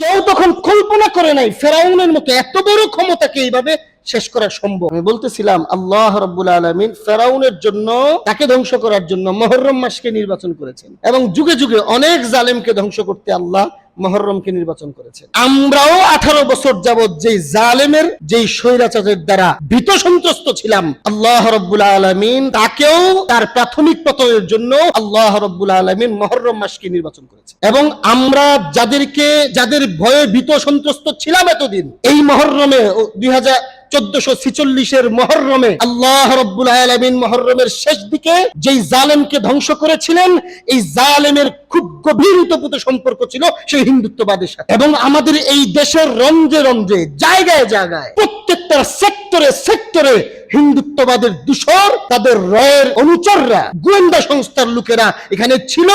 কেউ তখন কল্পনা করে নাই ফেরাউনের মতো এত বড় ক্ষমতাকে এইভাবে শেষ করা সম্ভব। আমি বলতেছিলাম, আল্লাহ রব্বুল আলমিন ফেরাউনের জন্য তাকে ধ্বংস করার জন্য মহরম মাসকে নির্বাচন করেছেন। এবং যুগে যুগে অনেক জালেমকে ধ্বংস করতে আল্লাহ মহরমকে নির্বাচন করেছে। আমরাও আঠারো বছর যাবৎ যেই জালেমের, যেই স্বৈরাচারের দ্বারা ভীত সন্ত্রস্ত ছিলাম, আল্লাহ রব্বুল আলমিন তাকেও তার প্রাথমিক পতনের জন্য আল্লাহ রব্বুল আলমিন মহরম মাসকে নির্বাচন করেছে। এবং আমরা যাদেরকে, যাদের ভয়ে ভীত সন্ত্রস্ত ছিলাম এতদিন, এই মহরমে দুই হাজার চোদ্দশো ছিচল্লিশের মহরমে আল্লাহ রব্বুল আলমিন মহরমের শেষ দিকে যেই জালেমকে ধ্বংস করেছিলেন, এই জালেমের খুব গভীর সম্পর্ক ছিল সেই হিন্দুত্ববাদের সাথে। এবং আমাদের এই দেশের রঞ্জে রঞ্জে জায়গায় জায়গায়, প্রত্যেকটা সেক্টরে সেক্টরে হিন্দুত্ববাদের দূষর, তাদের রয়ের অনুচররা, গোয়েন্দা সংস্থার লোকেরা এখানে ছিল,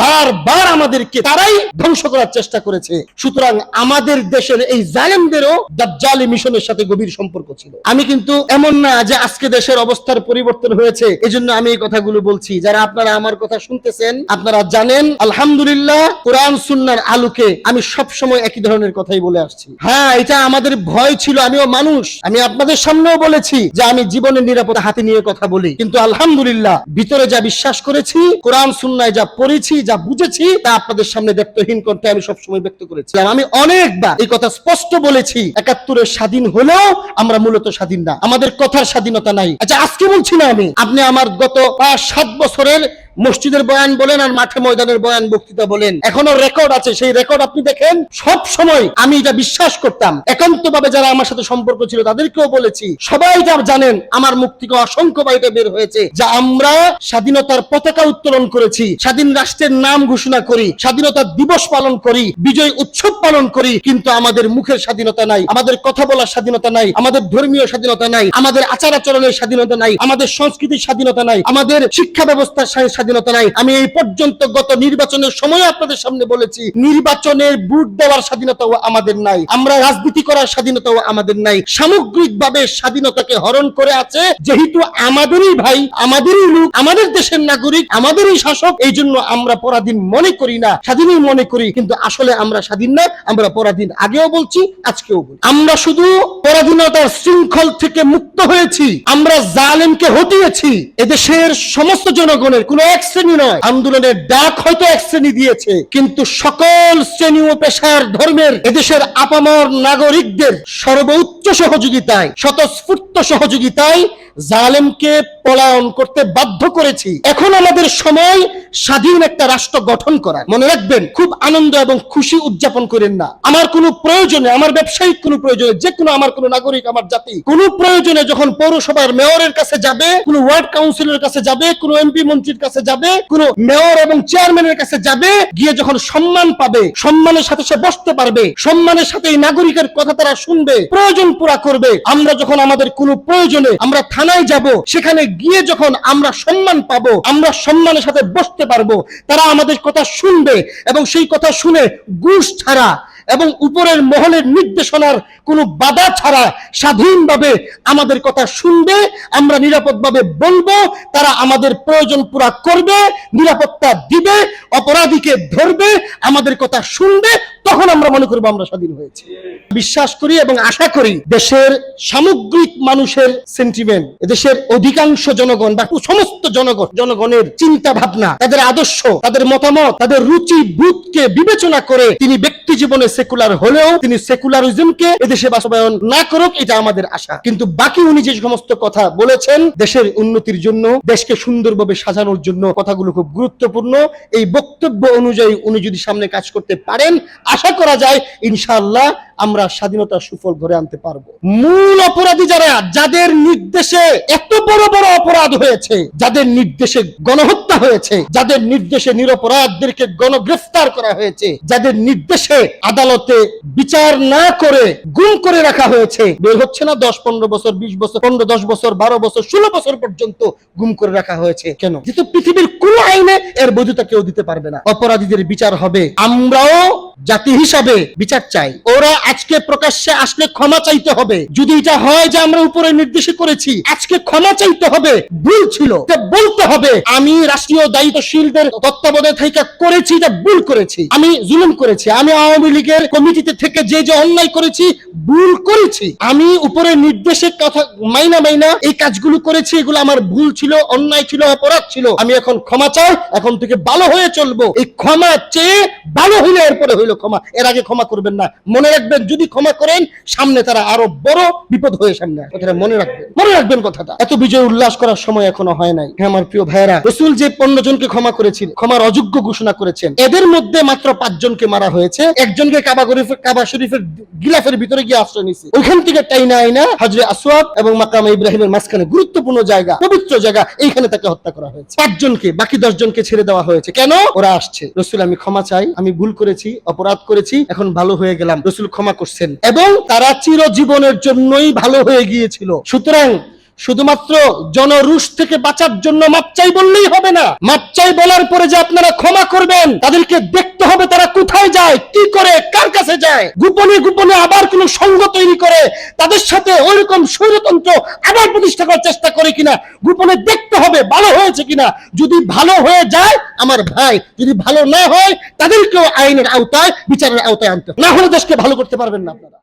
বারবার আমাদেরকে তারাই ধ্বংস করার চেষ্টা করেছে। সুতরাং আমাদের দেশের এই জালেমদেরও দাজ্জালি মিশনের সাথে গভীর সম্পর্ক ছিল। আমি কিন্তু এমন না যে আজকে দেশের অবস্থার পরিবর্তন হয়েছে, এজন্য আমি এই কথাগুলো বলছি। যারা আপনারা আমার কথা শুনতেছেন, আপনারা জানেন, আলহামদুলিল্লাহ, কোরআন সুন্নার আলোকে আমি সব সময় একই ধরনের কথাই বলে আসছি। হ্যাঁ এটা আমাদের ভয় ছিল, আমিও মানুষ। আমি আপনাদের সামনেও বলেছি যে আমি জীবনের নিরাপত্তা হাতে নিয়ে কথা বলি। কিন্তু আলহামদুলিল্লাহ, ভিতরে যা বিশ্বাস করেছি, কোরআন, সুন্নায় যা পড়েছি, যা বুঝেছি, তা আপনাদের সামনে ব্যক্তহীন করতে আমি সবসময় ব্যক্ত করেছি। আমি অনেকবার এই কথা স্পষ্ট বলেছি, একাত্তরের স্বাধীন হলেও আমরা মূলত স্বাধীন না। আমাদের কথার স্বাধীনতা নাই। আচ্ছা আজকে বলছি না আমি, আপনি আমার গত পাঁচ, সাত বছরের মসজিদের বয়ান বলেন আর মাঠে ময়দানের বয়ান বক্তৃতা বলেন। এখনও রেকর্ড আছে, সেই রেকর্ড আপনি দেখেন? সব সময় আমি এটা বিশ্বাস করতাম। একান্ত ভাবে যারা আমার সাথে সম্পর্ক ছিল তাদেরকেও বলেছি। সবাই যা জানেন, আমার মুখ থেকে অসংখ্য বাইটা বের হয়েছে যে আমরা স্বাধীনতার পতাকা উত্তোলন করেছি, স্বাধীন রাষ্ট্রের নাম ঘোষণা করি স্বাধীনতা দিবস পালন করি, বিজয় উৎসব পালন করি, কিন্তু আমাদের মুখের স্বাধীনতা নাই, আমাদের কথা বলার স্বাধীনতা নাই, আমাদের ধর্মীয় স্বাধীনতা নাই, আমাদের আচার আচরণের স্বাধীনতা নাই, আমাদের সংস্কৃতির স্বাধীনতা নাই, আমাদের শিক্ষা ব্যবস্থার স্বাধীনতা নাই। আমি এই পর্যন্ত গত নির্বাচনের সময় আপনাদের সামনে বলেছি, নির্বাচনের ভোট দেওয়ার স্বাধীনতাও আমাদের নাই। আমরা রাজনীতি করার স্বাধীনতাও আমাদের নাই। সামগ্রিকভাবে স্বাধীনতাকে হরণ করে আছে যেহেতু আমাদেরই ভাই, আমাদেরই লোক, আমাদের দেশের নাগরিক, আমাদেরই শাসক এই জন্য আমরা পরাধীন মনে করি না। স্বাধীনই মনে করি, কিন্তু আসলে আমরা স্বাধীন না, আমরা পরাধীন আগেও বলছি, আজকেও বলি আমরা শুধু পরাধীনতার শৃঙ্খল থেকে মুক্ত হয়েছি। আমরা জালেমকে হটিয়েছি। এদেশের সমস্ত জনগণের কোন এক শ্রেণি নয়। আন্দোলনের ডাক হয়তো এক শ্রেণি দিয়েছে। কিন্তু সকল শ্রেণি ও পেশার ধর্মের এদেশের আপামর নাগরিকদের সর্বোচ্চ সহযোগিতায়, স্বতঃস্ফূর্ত সহযোগিতায় জালেমকে পলায়ন করতে বাধ্য করেছি। এখন আমাদের সময় স্বাধীন একটা রাষ্ট্র গঠন করার। মনে রাখবেন, খুব আনন্দ এবং খুশি উদযাপন করেন না। আমার কোনো প্রয়োজনে, আমার ব্যবসায়িক কোনো প্রয়োজনে, যে কোনো আমার কোনো নাগরিক আমার জাতি। কোনো প্রয়োজনে যখন পৌরসভার মেয়রের কাছে যাবে, কোনো ওয়ার্ড কাউন্সিলের কাছে যাবে, কোনো এমপি মন্ত্রীর কাছে যাবে, কোনো মেয়র এবং চেয়ারম্যানের কাছে যাবে, গিয়ে যখন সম্মান পাবে, সম্মানের সাথে সে বসতে পারবে, সম্মানের সাথে এই নাগরিকের কথা তারা শুনবে, প্রয়োজন পুরা করবে। আমরা যখন আমাদের কোনো প্রয়োজনে আমরা থানায় যাব, সেখানে গিয়ে যখন আমরা সম্মান পাবো, আমরা সম্মানের সাথে বসতে পারব, তারা আমাদের কথা শুনবে এবং সেই কথা শুনে ঘুষ ছাড়া এবং উপরের মহলের নির্দেশনার কোনো বাধা ছাড়া স্বাধীনভাবে আমাদের কথা শুনবে, আমরা নিরাপদভাবে বলব, তারা আমাদের প্রয়োজন পুরা করবে, নিরাপত্তা দিবে, অপরাধীকে ধরবে, আমাদের কথা শুনবে তখন আমরা মনে করব আমরা স্বাধীন হয়েছি। বিশ্বাস করি এবং আশা করি দেশের সামগ্রিক মানুষের সেন্টিমেন্ট দেশের অধিকাংশ জনগণ বা সমস্ত জনগণ, জনগণের চিন্তা ভাবনা তাদের আদর্শ, তাদের মতামত, তাদের রুচি বুথকে বিবেচনা করে তিনি ব্যক্তি জীবনে সেকুলার হলেও তিনি সেকুলারিজমকে এদেশে বাস্তবায়ন না করুক, এটা আমাদের আশা। কিন্তু বাকি উনি যে সমস্ত কথা বলেছেন, দেশের উন্নতির জন্য, দেশকে সুন্দরভাবে সাজানোর জন্য কথাগুলো খুব গুরুত্বপূর্ণ। এই বক্তব্য অনুযায়ী উনি যদি সামনে কাজ করতে পারেন আশা করা যায়, ইনশাআল্লাহ আমরা স্বাধীনতার সুফল ঘরে আনতে পারব। মূল অপরাধী যারা, যাদের নির্দেশে এত বড় বড় অপরাধ হয়েছে, যাদের নির্দেশে গণহত্যা হয়েছে, যাদের নির্দেশে নিরপরাধদেরকে গণগ্রেফতার করা হয়েছে, যাদের নির্দেশে আদালতে বিচার না করে গুম করে রাখা হয়েছে, বের হচ্ছে না দশ, পনেরো বছর, বিশ বছর, পনেরো, দশ বছর, বারো বছর, ষোলো বছর পর্যন্ত গুম করে রাখা হয়েছে। কেন? যেহেতু পৃথিবীর কোন আইনে এর বৈধতা কেউ দিতে পারবে না। অপরাধীদের বিচার হবে। আমরাও জাতি হিসাবে বিচার চাই। ওরা আজকে প্রকাশ্যে আসলে ক্ষমা চাইতে হবে। যদি এটা হয় যে আমরা উপরে নির্দেশে করেছি, আজকে ক্ষমা চাইতে হবে। ভুল ছিল বলতে হবে। আমি রাষ্ট্রীয় দায়িত্বশীলদের তত্ত্বাবধানে থেকে করেছি, এটা ভুল করেছি। আমি জুলুম করেছি। আমি আওয়ামী লীগের কমিটিতে থেকে যে যে অন্যায় করেছি, ভুল করেছি। আমি উপরে নির্দেশে কথা মাইনা মাইনা এই কাজগুলো করেছি, এগুলো আমার ভুল ছিল, অন্যায় ছিল, অপরাধ ছিল। আমি এখন ক্ষমা চাই, এখন থেকে ভালো হয়ে চলবো। এই ক্ষমা চেয়ে ভালো হইলে এরপরে হইল ক্ষমা, এর আগে ক্ষমা করবেন না। মনে রাখবেন, যদি ক্ষমা করেন, সামনে তারা আরও বড় বিপদ হয়ে সামনে। কথাটা মনে রাখবেন। মনে রাখবেন কথাটা। এত বিজয় উল্লাস করার সময় এখনও হয় নাই। হ্যাঁ আমার প্রিয় ভাইরা রসুল যে পনেরো জনকে ক্ষমা করেছিল, ক্ষমার অযোগ্য ঘোষণা করেছেন। এদের মধ্যে মাত্র পাঁচজনকে মারা হয়েছে। একজনকে কাবা শরীফের কাবা শরীফের গিলাফের ভিতরে গিয়ে আশ্রয় নিছে। ওইখান থেকে টাইনা আইনা হজরে আসওয়াদ এবং মাকাম ইব্রাহিমের মাঝখানে গুরুত্বপূর্ণ জায়গা, পবিত্র জায়গা, এইখানে তাকে হত্যা করা হয়েছে। পাঁচজনকে বাকি দশ জনকে ছেড়ে দেওয়া হয়েছে। কেন? ওরা আসছে। রসুল, আমি ক্ষমা চাই, আমি ভুল করেছি অপরাধ করেছি, এখন ভালো হয়ে গেলাম। রসুল ক্ষমা করছেন। এবং তারা চিরজীবনের জন্যই ভালো হয়ে গিয়েছিল। সুতরাং শুধুমাত্র জনরুশ থেকে বাঁচার জন্য মাপ চাই বললেই হবে না। মাপ চাই বলার পরে যে আপনারা ক্ষমা করবেন, তাদেরকে দেখতে হবে তারা কোথায় যায়, কি করে, কার কাছে যায়। গোপনে গোপনে আবার কোন সঙ্গ তৈরি করে তাদের সাথে ওইরকম স্বৈরতন্ত্র আবার প্রতিষ্ঠা করার চেষ্টা করে কিনা, গোপনে দেখতে হবে ভালো হয়েছে কিনা। যদি ভালো হয়ে যায়, আমার ভাই, যদি ভালো না হয়, তাদেরকেও আইনের আওতায়, বিচারের আওতায় আনতে না হলে দেশকে ভালো করতে পারবেন না আপনারা।